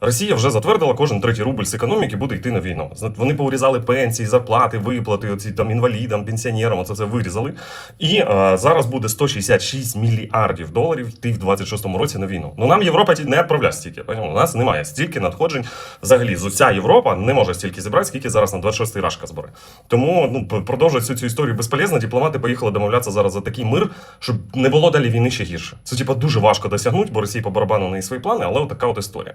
Росія вже затвердила, кожен третій рубль з економіки буде йти на війну. Вони поурізали пенсії, зарплати, виплати, оці там інвалідам, пенсіонерам. Оце це вирізали. І е, зараз буде 166 мільярдів доларів йти в 26-му році на війну. Ну нам Європа не відправляє стільки. У нас немає стільки надходжень. Взагалі, з уся Європа не може стільки зібрати, скільки зараз на 26-й рашка збере. Тому ну п- продовжувати всю цю історію безполезно. Дипломати поїхали домовлятися зараз за такий мир, щоб не було далі війни ще гірше. Це типа дуже важко досягнути, бо Росії по барабану неї свої плани, але от така от історія.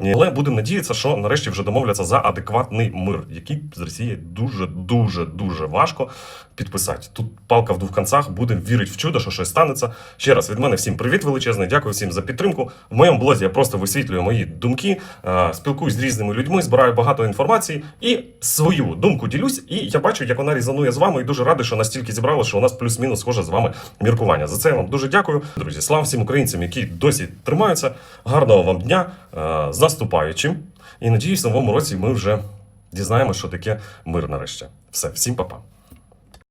Але будемо надіятися, що нарешті вже домовляться за адекватний мир, який з Росії дуже, дуже, дуже важко підписати. Тут палка в двох концах, будемо вірити в чудо, що щось станеться. Ще раз від мене всім привіт величезний. Дякую всім за підтримку. В моєму блозі я просто висвітлюю мої думки, е, спілкуюсь з різними людьми, збираю багато інформації і свою думку ділюсь. І я бачу, як вона різанує з вами, і дуже радий, що настільки зібрали, що у нас плюс-мінус схоже з вами міркування. За це я вам дуже дякую, друзі. Слава всім українцям, які досі тримаються. Гарного вам дня з наступаючим. І надіюсь, в новому році ми вже дізнаємося, що таке мир нарешті. Все, всім па-па.